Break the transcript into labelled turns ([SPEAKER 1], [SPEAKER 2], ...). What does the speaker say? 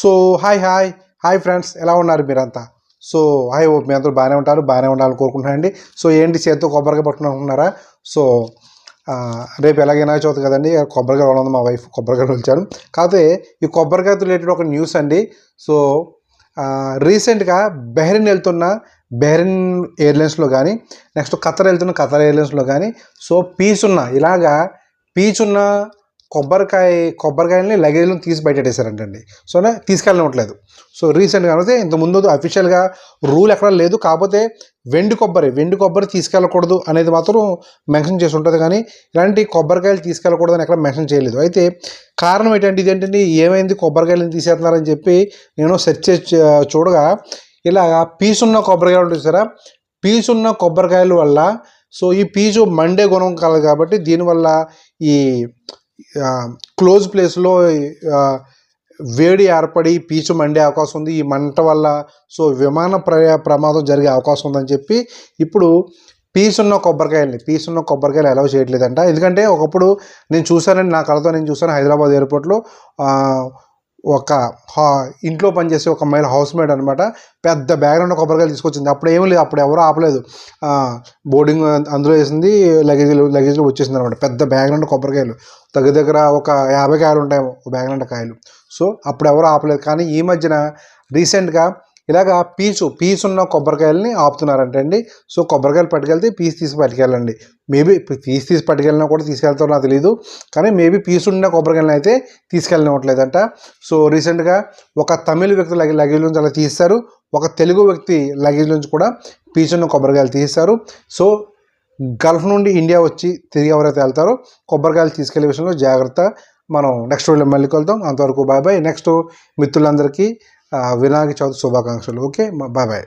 [SPEAKER 1] So hi hi hi friends ఎలా ఉన్నారు మీరంతా? సో హాయ్ మీ అందరూ బాగానే ఉంటారు బాగానే ఉండాలని కోరుకుంటున్నానండి. సో ఏంటి చేతితో కొబ్బరికాయ పట్టుకుంటున్నారా సో రేపు ఎలాగైనా చదువుతుంది కదండి. కొబ్బరికాయ ఉంది మా వైఫ్ కొబ్బరికాయ వచ్చాను కాకపోతే ఈ కొబ్బరికాయతో రిలేటెడ్ ఒక న్యూస్ అండి. సో రీసెంట్గా బెహ్రిన్ వెళ్తున్న బెహ్రిన్ ఎయిర్లైన్స్లో కానీ నెక్స్ట్ ఖతర్ వెళ్తున్న ఖతర్ ఎయిర్లైన్స్లో కానీ సో పీచున్న ఉన్న. ఇలాగా పీచ్ ఉన్న కొబ్బరికాయ కొబ్బరికాయలని లగేజ్లో తీసి బయటేసారంటండి సో తీసుకెళ్ళనివ్వట్లేదు. సో రీసెంట్గా అయితే ఇంత ముందు అఫీషియల్గా రూల్ ఎక్కడ లేదు. కాకపోతే వెండి కొబ్బరి వెండి కొబ్బరి తీసుకెళ్ళకూడదు అనేది మాత్రం మెన్షన్ చేసి ఉంటుంది. కానీ ఇలాంటి కొబ్బరికాయలు తీసుకెళ్ళకూడదు అని ఎక్కడ మెన్షన్ చేయలేదు. అయితే కారణం ఏంటంటే ఇదేంటంటే ఏమైంది? కొబ్బరికాయలను తీసేస్తున్నారని చెప్పి నేను సెర్చ్ చేసి చూడగా ఇలా పీసు ఉన్న కొబ్బరికాయలు ఉంటుంది చూసారా? పీసు ఉన్న కొబ్బరికాయల వల్ల సో ఈ పీచు మండే గుణం కలదు కాబట్టి దీనివల్ల ఈ క్లోజ్ ప్లేస్లో వేడి ఏర్పడి పీచు మండే అవకాశం ఉంది. ఈ మంట వల్ల సో విమాన ప్ర ప్రమాదం జరిగే అవకాశం ఉందని చెప్పి ఇప్పుడు పీసున్న ఉన్న కొబ్బరికాయల్ని ఉన్న కొబ్బరికాయలు అలౌ చేయట్లేదంట. ఎందుకంటే ఒకప్పుడు నేను చూశానండి నా కళతో నేను చూశాను హైదరాబాద్ ఎయిర్పోర్ట్లో ఒక హా ఇంట్లో పనిచేసే ఒక మహిళ హౌస్ మేడ్ అనమాట పెద్ద బ్యాగ్ కొబ్బరికాయలు తీసుకొచ్చింది. అప్పుడు ఏమీ లేదు. అప్పుడు ఎవరు ఆపలేదు. బోర్డింగ్ అందులో వేసింది లగేజ్ లగేజ్లో వచ్చేసింది అనమాట పెద్ద బ్యాగ్ నుండి కొబ్బరికాయలు. దగ్గర దగ్గర ఒక యాభై కాయలు ఉంటాయి ఒక బ్యాగ్ కాయలు. సో అప్పుడు ఎవరు ఆపలేదు. కానీ ఈ మధ్యన రీసెంట్గా ఇలాగా పీచు పీచు ఉన్న కొబ్బరికాయలని ఆపుతున్నారంట అండి. సో కొబ్బరికాయలు పట్టుకెళ్తే పీస్ తీసి పట్టుకెళ్ళండి. మేబీ తీసి తీసి పట్టుకెళ్ళినా కూడా తీసుకెళ్తారో నాకు తెలియదు కానీ మేబీ పీచు ఉన్న కొబ్బరికాయలను అయితే తీసుకెళ్ళనివ్వట్లేదంట. సో రీసెంట్గా ఒక తమిళ వ్యక్తి లగేజ్ నుంచి అలా తీస్తారు ఒక తెలుగు వ్యక్తి లగేజ్ నుంచి కూడా పీచు ఉన్న కొబ్బరికాయలు తీస్తారు సో గల్ఫ్ నుండి ఇండియా వచ్చి తిరిగి ఎవరైతే వెళ్తారో కొబ్బరికాయలు తీసుకెళ్ళే విషయంలో జాగ్రత్త. మనం నెక్స్ట్ వీడియో మళ్ళీ కలుద్దాం. అంతవరకు బాయ్ బాయ్ నెక్స్ట్ మిత్రులందరికీ వినాయక చవితి శుభాకాంక్షలు. Okay bye bye.